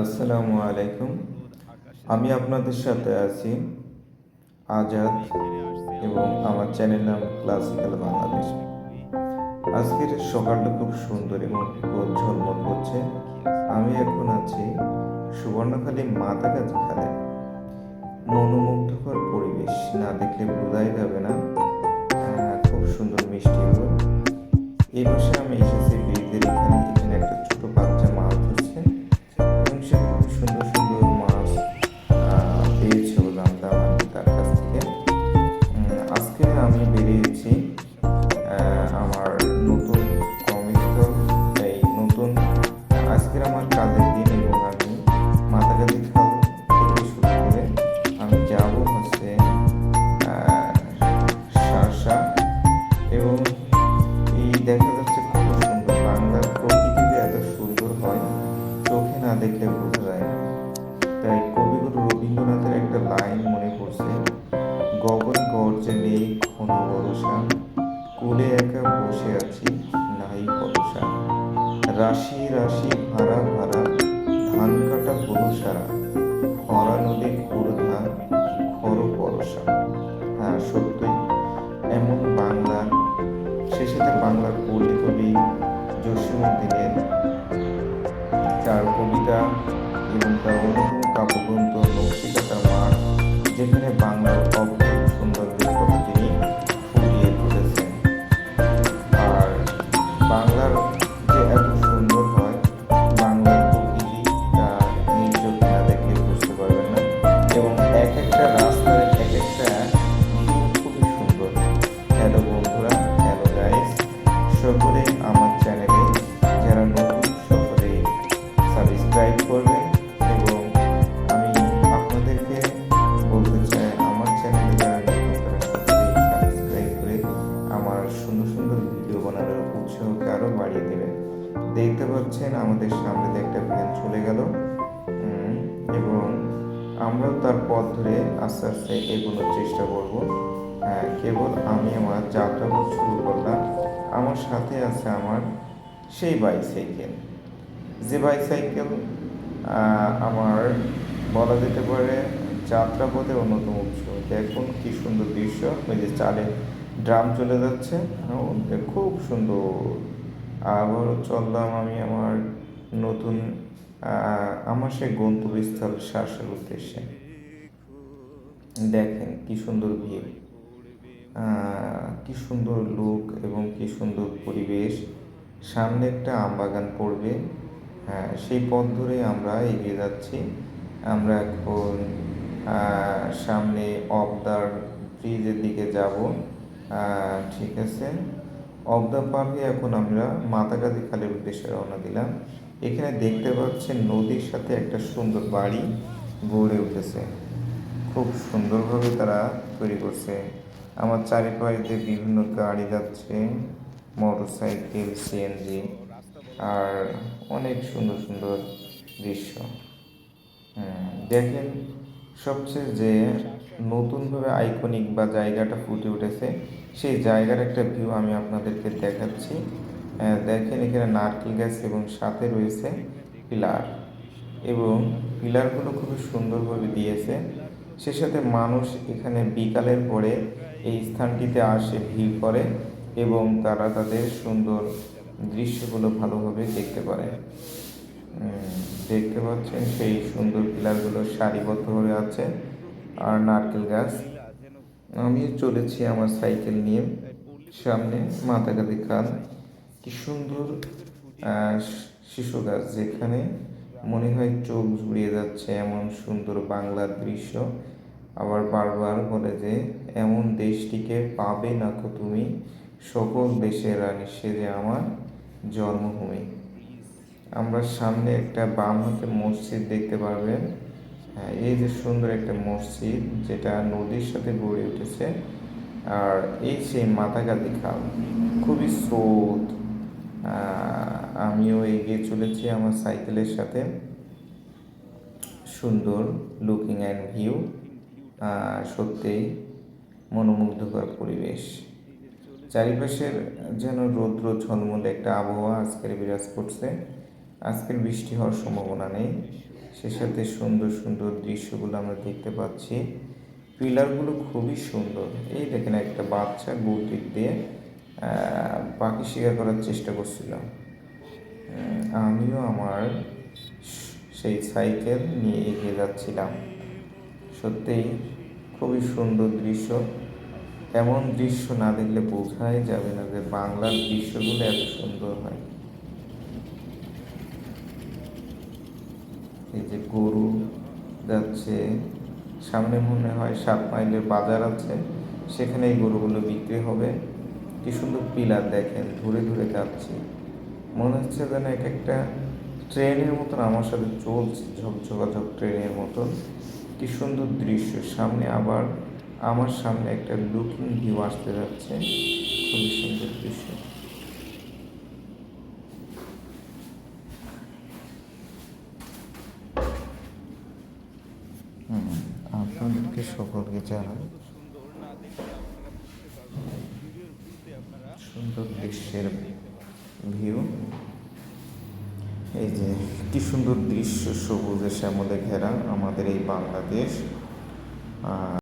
আসসালামু আলাইকুম। আমি আপনাদের সাথে আছি আজাদ এবং আমার চ্যানেল নাম ক্লাসিক্যাল বাংলাদেশ আজকের সকালটা খুব সুন্দর এবং ঝলমল করছে। আমি এখন আছি সুবর্ণখালী মাতাকাজি খালে মনোমুগ্ধকর পরিবেশ, না দেখলে বোঝাই যাবে না। দেখলে বোঝা যায়। তাই কবিগুরু রবীন্দ্রনাথের একটা লাইন মনে পড়ছে, গগন গর্জে নেই ঘন বরসা কুলে একা বসে আছি, নাই বরসা রাশি রাশি ভাড়া ভাড়া, ধান কাটা হলো খরা নদী ঘোর ধান খর পরসা। যেখানে বাংলার অদ্ভুত উৎসাহকে আরও বাড়িয়ে দেবেন দেখতে পাচ্ছেন আমাদের সামনে দিয়ে একটা ভ্যান চলে গেল। এবং আমরাও তার পথ ধরে আস্তে আস্তে এগোনোর চেষ্টা করব। হ্যাঁ, কেবল আমি আমার যাত্রাপথ শুরু করলাম। আমার সাথে আছে আমার সেই বাইসাইকেল যে বাইসাইকেল আমার বলা যেতে পারে যাত্রাপথের অন্যতম উৎস। দেখুন কি সুন্দর দৃশ্য। ওই যে চালে ড্রাম চলে যাচ্ছে খুব সুন্দর। আবারও চললাম আমি আমার নতুন আমার সেই গন্তব্যস্থল শ্বাসের উদ্দেশ্যে। দেখেন কি সুন্দর ভিউ। কি সুন্দর লুক এবং কি সুন্দর পরিবেশ। সামনে একটা আম বাগান পড়বে। হ্যাঁ সেই পথ ধরে আমরা এগিয়ে যাচ্ছি। আমরা এখন সামনে অবদার ব্রিজের দিকে যাব। ঠিক আছে। অবদা পার হয়ে এখন আমরা মাতাগাদি খালের উদ্দেশ্যে রওনা দিলাম। এখানে দেখতে পাচ্ছেন নদীর সাথে একটা সুন্দর বাড়ি গড়ে উঠেছে। খুব সুন্দরভাবে তারা তৈরি করছে। আমার চারিপাশে দিয়ে বিভিন্ন গাড়ি যাচ্ছে মোটর সাইকেল সিএনজি আর অনেক সুন্দর সুন্দর দৃশ্য। দেখেন সবচেয়ে যে নতুনভাবে আইকনিক বা জায়গাটা ফুটে উঠেছে, সেই জায়গার একটা ভিউ আমি আপনাদেরকে দেখাচ্ছি। দেখেন এখানে নারকেল গাছ এবং সাথে রয়েছে পিলার এবং পিলারগুলো খুবই সুন্দরভাবে দিয়েছে। সে সাথে মানুষ এখানে বিকালের পরে এই স্থানটিতে আসে, ভিড় করে এবং তারা তাদের সুন্দর দৃশ্যগুলো ভালোভাবে দেখতে পারে। দেখতে পাচ্ছেন সেই সুন্দর পিলারগুলো সারিবদ্ধভাবে আছে আর নারকেল গাছ। আমি চলেছি আমার সাইকেল নিয়ে সামনে মাথাগাদি খাল কি সুন্দর শিশু গাছ যেখানে মনে হয় চোখ জুড়িয়ে যাচ্ছে এমন সুন্দর বাংলার দৃশ্য। আবার বারবার বলে যে, এমন দেশটিকে পাবে না কো তুমি? সকল দেশের রানী সে যে আমার জন্মভূমি। আমরা সামনে একটা বাম হাতে মসজিদ দেখতে পারবেন। হ্যাঁ এই যে সুন্দর একটা মসজিদ, যেটা নদীর সাথে গড়ে উঠেছে। আর এই সেই মাথাগাদি খাল, খুবই স্রোত। আমিও এগিয়ে চলেছি আমার সাইকেলের সাথে। সুন্দর লুকিং অ্যান্ড ভিউ সত্যিই মনোমুগ্ধকর পরিবেশ। চারিপাশের যেন রৌদ্র ঝলমলে একটা আবহাওয়া আজকের বিরাজ করছে। আজকের বৃষ্টি হওয়ার সম্ভাবনা নেই। সে সাথে সুন্দর সুন্দর দৃশ্যগুলো আমরা দেখতে পাচ্ছি, পিলারগুলো খুবই সুন্দর। এই দেখেন একটা বাচ্চা গৌতিক দিয়ে পাখি শিকার করার চেষ্টা করছিলাম আমিও আমার সেই সাইকেল নিয়ে এগিয়ে যাচ্ছিলাম। সত্যিই খুবই সুন্দর দৃশ্য। এমন দৃশ্য না দেখলে বোঝাই যাবে না যে বাংলার দৃশ্যগুলো এত সুন্দর হয়। এই যে গরু যাচ্ছে, সামনে মনে হয় সাত মাইলের বাজার আছে সেখানে এই গরুগুলো বিক্রি হবে। কি সুন্দর পিলার দেখেন ঘুরে ঘুরে যাচ্ছি। মনে হচ্ছে যেন এক একটা ট্রেনের মতন আমার সাথে চলছে, ঝকঝকাঝক ট্রেনের মতন। কি সুন্দর দৃশ্য, সামনে আবার আমার সামনে একটা লুকিং ভিউ আসতে যাচ্ছে। খুবই সুন্দর দৃশ্য হুম, আপনাদেরকে সকলকে জানান সুন্দর দৃশ্যের ভিউ। এই যে কি সুন্দর দৃশ্য, সবুজের শ্যামলে ঘেরা আমাদের এই বাংলাদেশ। আর